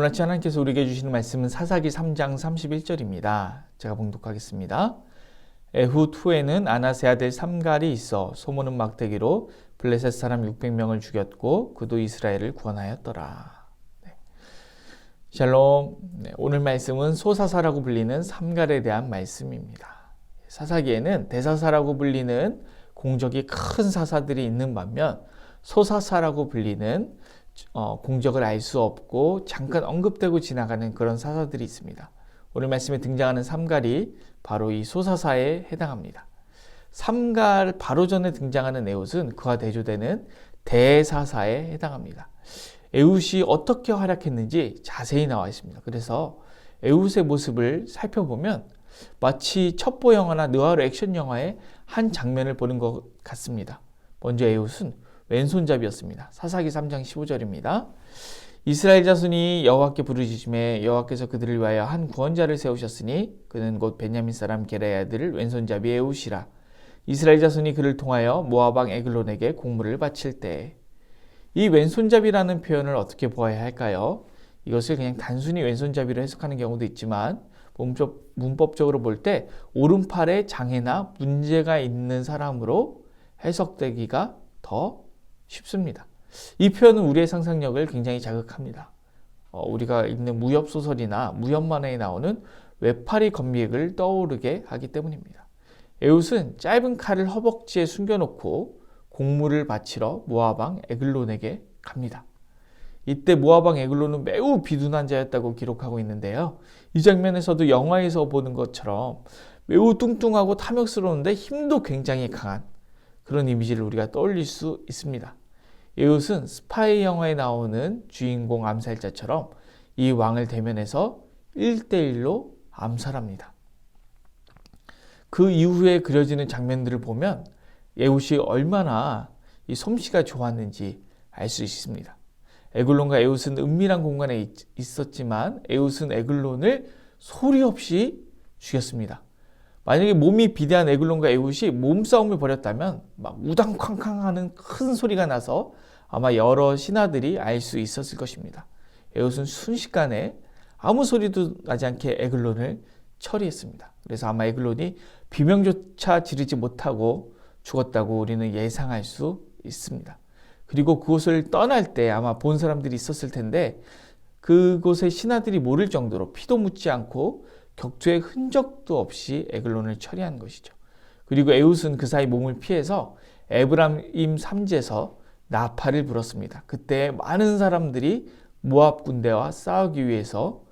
오늘 아침 하나님께서 우리에게 주시는 말씀은 사사기 3장 31절입니다. 제가 봉독하겠습니다. 에훗 후에는 아나세 아들 삼갈이 있어 소문은 막대기로 블레셋 사람 600명을 죽였고 그도 이스라엘을 구원하였더라. 네. 샬롬. 네, 오늘 말씀은 소사사라고 불리는 삼갈에 대한 말씀입니다. 사사기에는 대사사라고 불리는 공적이 큰 사사들이 있는 반면 소사사라고 불리는 어, 공적을 알 수 없고 잠깐 언급되고 지나가는 그런 사사들이 있습니다. 오늘 말씀에 등장하는 삼갈이 바로 이 소사사에 해당합니다. 삼갈 바로 전에 등장하는 에웃은 그와 대조되는 대사사에 해당합니다. 에웃이 어떻게 활약했는지 자세히 나와 있습니다. 그래서 에웃의 모습을 살펴보면 마치 첩보 영화나 느와르 액션 영화의 한 장면을 보는 것 같습니다. 먼저 에웃은 왼손잡이였습니다. 사사기 3장 15절입니다. 이스라엘 자손이 여호와께 부르짖음에 여호와께서 그들을 위하여 한 구원자를 세우셨으니 그는 곧 베냐민 사람 게라의 아들 왼손잡이 에웃이라. 이스라엘 자손이 그를 통하여 모압 왕 에글론에게 공물을 바칠 때 이 왼손잡이라는 표현을 어떻게 보아야 할까요? 이것을 그냥 단순히 왼손잡이로 해석하는 경우도 있지만 문법, 문법적으로 볼 때 오른팔에 장애나 문제가 있는 사람으로 해석되기가 더 쉽습니다. 이 표현은 우리의 상상력을 굉장히 자극합니다. 어, 우리가 읽는 무협 소설이나 무협 만화에 나오는 외파리 건미액을 떠오르게 하기 때문입니다. 에웃은 짧은 칼을 허벅지에 숨겨놓고 공물을 바치러 모아방 에글론에게 갑니다. 이때 모아방 에글론은 매우 비둔한 자였다고 기록하고 있는데요. 이 장면에서도 영화에서 보는 것처럼 매우 뚱뚱하고 탐욕스러운데 힘도 굉장히 강한 그런 이미지를 우리가 떠올릴 수 있습니다. 에웃은 스파이 영화에 나오는 주인공 암살자처럼 이 왕을 대면해서 1대1로 암살합니다. 그 이후에 그려지는 장면들을 보면 에웃이 얼마나 이 솜씨가 좋았는지 알 수 있습니다. 에글론과 에웃은 은밀한 공간에 있 었지만 에웃은 에글론을 소리 없이 죽였습니다. 만약에 몸이 비대한 에글론과 에웃이 몸싸움을 벌였다면 막 우당쾅쾅 하는 큰 소리가 나서 아마 여러 신하들이 알 수 있었을 것입니다. 에웃은 순식간에 아무 소리도 나지 않게 에글론을 처리했습니다. 그래서 아마 에글론이 비명조차 지르지 못하고 죽었다고 우리는 예상할 수 있습니다. 그리고 그곳을 떠날 때 아마 본 사람들이 있었을 텐데 그곳의 신하들이 모를 정도로 피도 묻지 않고 격투의 흔적도 없이 에글론을 처리한 것이죠. 그리고 에웃은 그 사이 몸을 피해서 에브라임 삼지에서 나팔을 불었습니다. 그때 많은 사람들이 모압 군대와 싸우기 위해서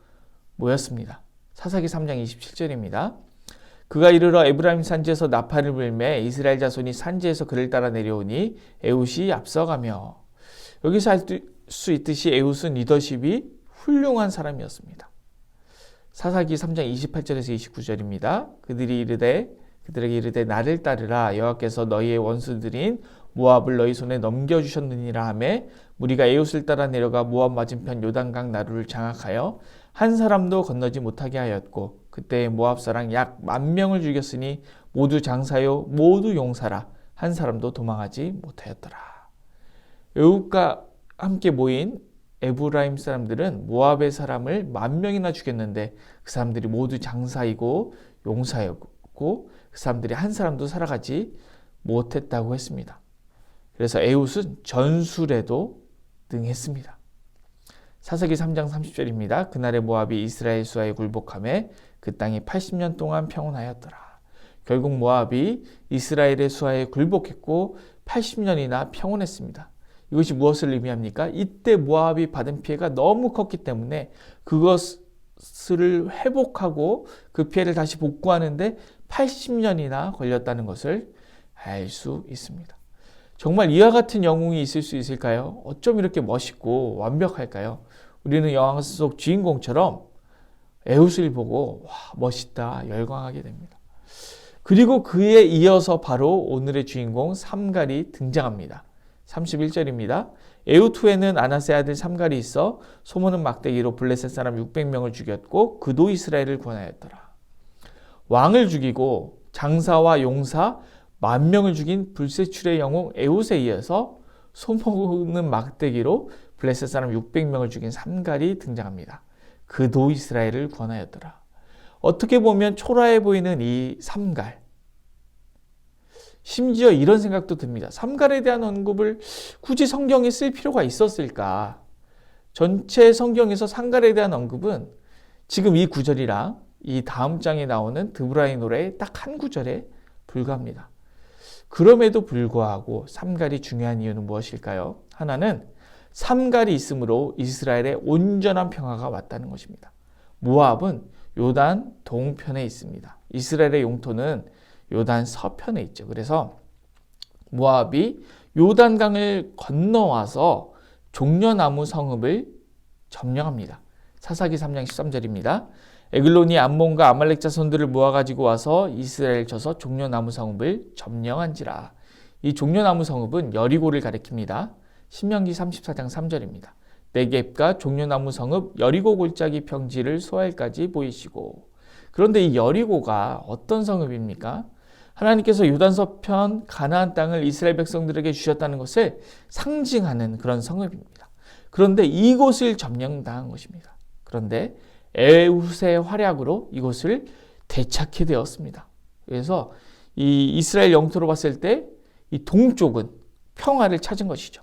모였습니다. 사사기 3장 27절입니다. 그가 이르러 에브라임 산지에서 나팔을 불매 이스라엘 자손이 산지에서 그를 따라 내려오니 에웃이 앞서가며 여기서 알 수 있듯이 에웃은 리더십이 훌륭한 사람이었습니다. 사사기 3장 28절에서 29절입니다. 그들이 이르되 그들에게 이르되 나를 따르라 여호와께서 너희의 원수들인 모압을 너희 손에 넘겨 주셨느니라 하매 무리가 에웃을 따라 내려가 모압 맞은편 요단강 나루를 장악하여 한 사람도 건너지 못하게 하였고 그때 모압 사람 약 만 명을 죽였으니 모두 장사요 모두 용사라 한 사람도 도망하지 못하였더라. 에웃과 함께 모인 에브라임 사람들은 모압의 사람을 만 명이나 죽였는데 그 사람들이 모두 장사이고 용사였고 그 사람들이 한 사람도 살아가지 못했다고 했습니다. 그래서 에웃은 전술에도 등했습니다. 사사기 3장 30절입니다. 그날의 모압이 이스라엘 수하에 굴복함에 그 땅이 80년 동안 평온하였더라. 결국 모압이 이스라엘의 수하에 굴복했고 80년이나 평온했습니다. 이것이 무엇을 의미합니까? 이때 모압이 받은 피해가 너무 컸기 때문에 그것을 회복하고 그 피해를 다시 복구하는데 80년이나 걸렸다는 것을 알 수 있습니다. 정말 이와 같은 영웅이 있을 수 있을까요? 어쩜 이렇게 멋있고 완벽할까요? 우리는 영화 속 주인공처럼 에웃을 보고 와 멋있다 열광하게 됩니다. 그리고 그에 이어서 바로 오늘의 주인공 삼갈이 등장합니다. 31절입니다. 에우투에는 아나세 아들 삼갈이 있어 소모는 막대기로 블레셋 사람 600명을 죽였고 그도 이스라엘을 구원하였더라. 왕을 죽이고 장사와 용사 만 명을 죽인 불세출의 영웅 에웃에 이어서 소모는 막대기로 블레셋 사람 600명을 죽인 삼갈이 등장합니다. 그도 이스라엘을 구원하였더라. 어떻게 보면 초라해 보이는 이 삼갈. 심지어 이런 생각도 듭니다. 삼갈에 대한 언급을 굳이 성경에 쓸 필요가 있었을까? 전체 성경에서 삼갈에 대한 언급은 지금 이 구절이랑 이 다음 장에 나오는 드브라이 노래의 딱한 구절에 불과합니다. 그럼에도 불구하고 삼갈이 중요한 이유는 무엇일까요? 하나는 삼갈이 있으므로 이스라엘의 온전한 평화가 왔다는 것입니다. 모압은 요단 동편에 있습니다. 이스라엘의 영토는 요단 서편에 있죠. 그래서 모압이 요단강을 건너와서 종려나무 성읍을 점령합니다. 사사기 3장 13절입니다. 에글론이 암몬과 아말렉 자손들을 모아 가지고 와서 이스라엘 쳐서 종려나무 성읍을 점령한지라. 이 종려나무 성읍은 여리고를 가리킵니다. 신명기 34장 3절입니다. 네겝과 종려나무 성읍 여리고 골짜기 평지를 소알까지 보이시고 그런데 이 여리고가 어떤 성읍입니까? 하나님께서 요단 서편 가나안 땅을 이스라엘 백성들에게 주셨다는 것을 상징하는 그런 성읍입니다. 그런데 이곳을 점령당한 것입니다. 그런데 에훗의 활약으로 이곳을 되찾게 되었습니다. 그래서 이 이스라엘 영토로 봤을 때 이 동쪽은 평화를 찾은 것이죠.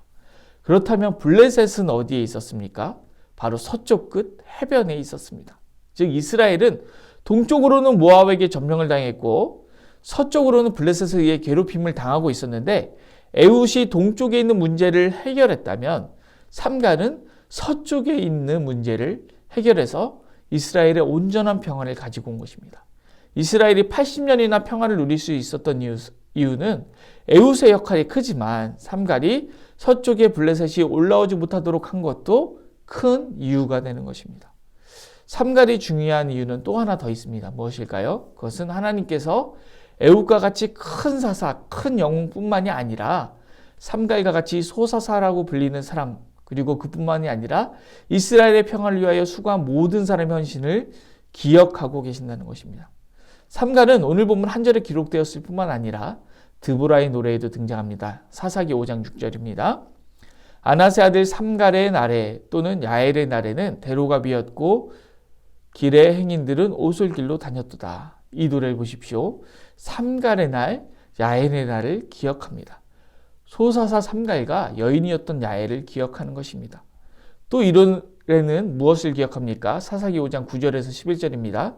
그렇다면 블레셋은 어디에 있었습니까? 바로 서쪽 끝 해변에 있었습니다. 즉 이스라엘은 동쪽으로는 모압에게 점령을 당했고 서쪽으로는 블레셋에 의해 괴롭힘을 당하고 있었는데 에웃이 동쪽에 있는 문제를 해결했다면 삼갈은 서쪽에 있는 문제를 해결해서 이스라엘의 온전한 평화를 가지고 온 것입니다. 이스라엘이 80년이나 평화를 누릴 수 있었던 이유, 이유는 에웃의 역할이 크지만 삼갈이 서쪽에 블레셋이 올라오지 못하도록 한 것도 큰 이유가 되는 것입니다. 삼갈이 중요한 이유는 또 하나 더 있습니다. 무엇일까요? 그것은 하나님께서 에웃과 같이 큰 사사, 큰 영웅뿐만이 아니라 삼갈과 같이 소사사라고 불리는 사람, 그리고 그뿐만이 아니라 이스라엘의 평화를 위하여 수고한 모든 사람의 헌신을 기억하고 계신다는 것입니다. 삼갈은 오늘 본문 한 절에 기록되었을 뿐만 아니라 드보라의 노래에도 등장합니다. 사사기 5장 6절입니다. 아나세 아들 삼갈의 날에 또는 야엘의 날에는 대로가 비었고 길의 행인들은 오솔길로 다녔도다. 이 노래를 보십시오. 삼갈의 날, 야엘의 날을 기억합니다. 소사사 삼갈과 여인이었던 야엘을 기억하는 것입니다. 또이 노래는 무엇을 기억합니까? 사사기 5장 9절에서 11절입니다.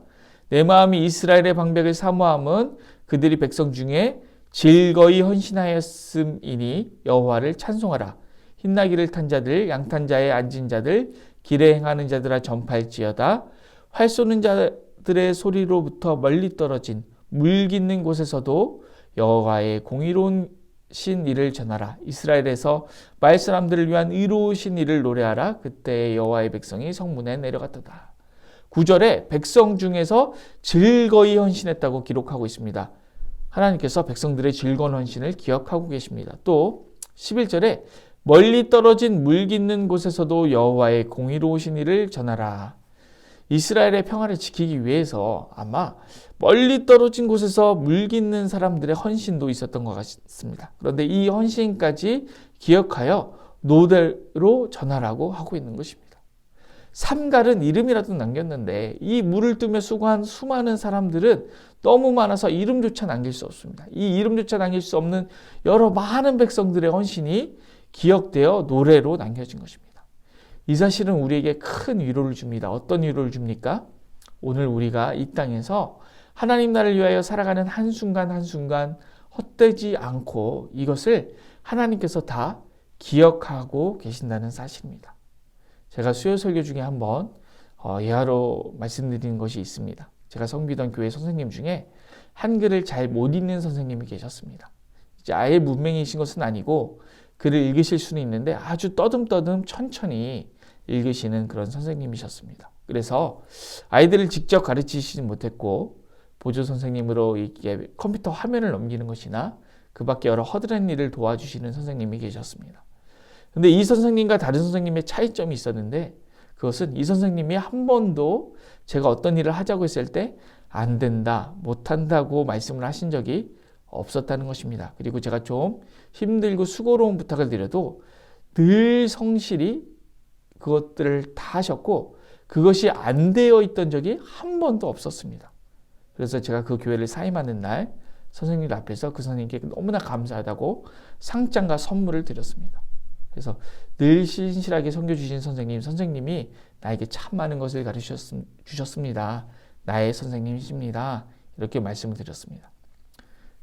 내 마음이 이스라엘의 방백을 사모함은 그들이 백성 중에 즐거이 헌신하였음이니 여호와를 찬송하라. 흰나귀를 탄 자들, 양탄 자에 앉은 자들, 길에 행하는 자들아 전파할지어다. 활 쏘는 자들의 소리로부터 멀리 떨어진 물 깃는 곳에서도 여호와의 공의로운 신 일을 전하라. 이스라엘에서 말 사람들을 위한 의로우신 일을 노래하라. 그때 여호와의 백성이 성문에 내려갔다. 9절에 백성 중에서 즐거이 헌신했다고 기록하고 있습니다. 하나님께서 백성들의 즐거운 헌신을 기억하고 계십니다. 또 11절에 멀리 떨어진 물 깃는 곳에서도 여호와의 공의로우신 일을 전하라. 이스라엘의 평화를 지키기 위해서 아마 멀리 떨어진 곳에서 물 깃는 사람들의 헌신도 있었던 것 같습니다. 그런데 이 헌신까지 기억하여 노대로 전하라고 하고 있는 것입니다. 삼갈은 이름이라도 남겼는데 이 물을 뜨며 수고한 수많은 사람들은 너무 많아서 이름조차 남길 수 없습니다. 이 이름조차 남길 수 없는 여러 많은 백성들의 헌신이 기억되어 노래로 남겨진 것입니다. 이 사실은 우리에게 큰 위로를 줍니다. 어떤 위로를 줍니까? 오늘 우리가 이 땅에서 하나님 나라를 위하여 살아가는 한순간 한순간 헛되지 않고 이것을 하나님께서 다 기억하고 계신다는 사실입니다. 제가 수요 설교 중에 한번 어, 예하로 말씀드린 것이 있습니다. 제가 성비던 교회 선생님 중에 한글을 잘 못 읽는 선생님이 계셨습니다. 이제 아예 문맹이신 것은 아니고 글을 읽으실 수는 있는데 아주 떠듬떠듬 천천히 읽으시는 그런 선생님이셨습니다. 그래서 아이들을 직접 가르치시지 못했고 보조 선생님으로 이게 컴퓨터 화면을 넘기는 것이나 그 밖에 여러 허드렛 일을 도와주시는 선생님이 계셨습니다. 근데 이 선생님과 다른 선생님의 차이점이 있었는데 그것은 이 선생님이 한 번도 제가 어떤 일을 하자고 했을 때 안 된다, 못 한다고 말씀을 하신 적이 없었다는 것입니다. 그리고 제가 좀 힘들고 수고로운 부탁을 드려도 늘 성실히 그것들을 다 하셨고 그것이 안 되어 있던 적이 한 번도 없었습니다. 그래서 제가 그 교회를 사임하는 날 선생님 앞에서 그 선생님께 너무나 감사하다고 상장과 선물을 드렸습니다. 그래서 늘 신실하게 섬겨주신 선생님, 선생님이 나에게 참 많은 것을 가르쳐 주셨습니다. 나의 선생님이십니다. 이렇게 말씀을 드렸습니다.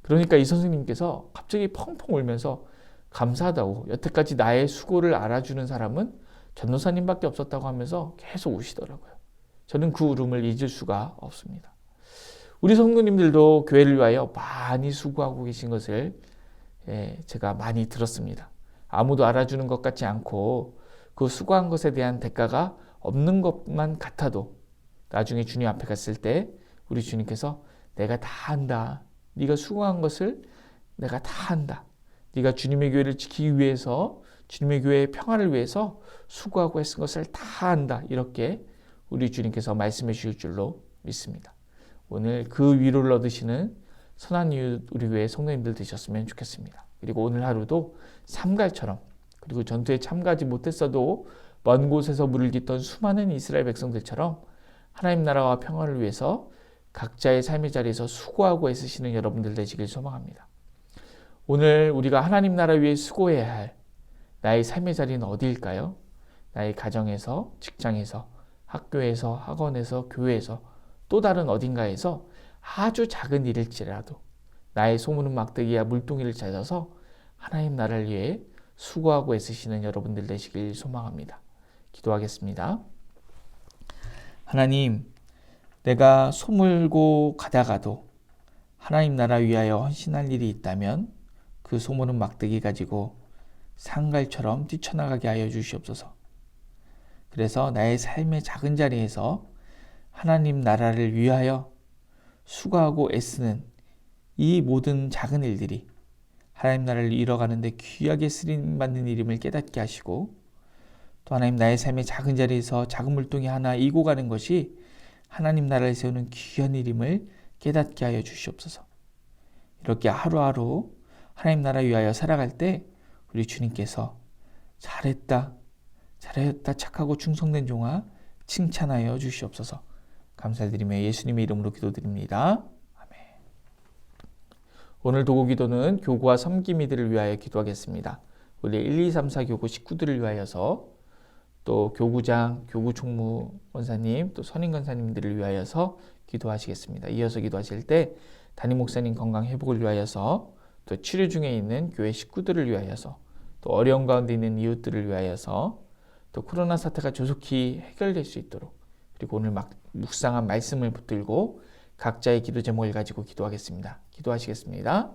그러니까 이 선생님께서 갑자기 펑펑 울면서 감사하다고 여태까지 나의 수고를 알아주는 사람은 전도사님밖에 없었다고 하면서 계속 우시더라고요. 저는 그 울음을 잊을 수가 없습니다. 우리 성도님들도 교회를 위하여 많이 수고하고 계신 것을 예, 제가 많이 들었습니다. 아무도 알아주는 것 같지 않고 그 수고한 것에 대한 대가가 없는 것만 같아도 나중에 주님 앞에 갔을 때 우리 주님께서 내가 다 한다. 네가 수고한 것을 내가 다 한다. 네가 주님의 교회를 지키기 위해서 주님의 교회의 평화를 위해서 수고하고 했은 것을 다 한다. 이렇게 우리 주님께서 말씀해 주실 줄로 믿습니다. 오늘 그 위로를 얻으시는 선한 이웃 우리 교회 성도님들 되셨으면 좋겠습니다. 그리고 오늘 하루도 삼갈처럼 그리고 전투에 참가하지 못했어도 먼 곳에서 물을 깃던 수많은 이스라엘 백성들처럼 하나님 나라와 평화를 위해서 각자의 삶의 자리에서 수고하고 애쓰시는 여러분들 되시길 소망합니다. 오늘 우리가 하나님 나라 위해 수고해야 할 나의 삶의 자리는 어디일까요? 나의 가정에서, 직장에서, 학교에서, 학원에서, 교회에서, 또 다른 어딘가에서 아주 작은 일일지라도 나의 소문은 막대기야 물동이를 찾아서 하나님 나라를 위해 수고하고 애쓰시는 여러분들 되시길 소망합니다. 기도하겠습니다. 하나님, 내가 소물고 가다가도 하나님 나라 위하여 헌신할 일이 있다면 그 소문은 막대기 가지고 상갈처럼 뛰쳐나가게 하여 주시옵소서. 그래서 나의 삶의 작은 자리에서 하나님 나라를 위하여 수고하고 애쓰는 이 모든 작은 일들이 하나님 나라를 이뤄가는데 귀하게 쓰임 받는 일임을 깨닫게 하시고 또 하나님 나의 삶의 작은 자리에서 작은 물동이 하나 이고 가는 것이 하나님 나라를 세우는 귀한 일임을 깨닫게 하여 주시옵소서. 이렇게 하루하루 하나님 나라 위하여 살아갈 때 우리 주님께서 잘했다, 잘했다 착하고 충성된 종아 칭찬하여 주시옵소서. 감사드리며 예수님의 이름으로 기도드립니다. 아멘. 오늘 도구 기도는 교구와 섬김이들을 위하여 기도하겠습니다. 우리 1, 2, 3, 4 교구 식구들을 위하여서 또 교구장, 교구 총무 원사님, 또 선임 권사님들을 위하여서 기도하시겠습니다. 이어서 기도하실 때 담임 목사님 건강 회복을 위하여서 또 치료 중에 있는 교회 식구들을 위하여서 또 어려운 가운데 있는 이웃들을 위하여서 또 코로나 사태가 조속히 해결될 수 있도록 그리고 오늘 막 묵상한 말씀을 붙들고 각자의 기도 제목을 가지고 기도하겠습니다. 기도하시겠습니다.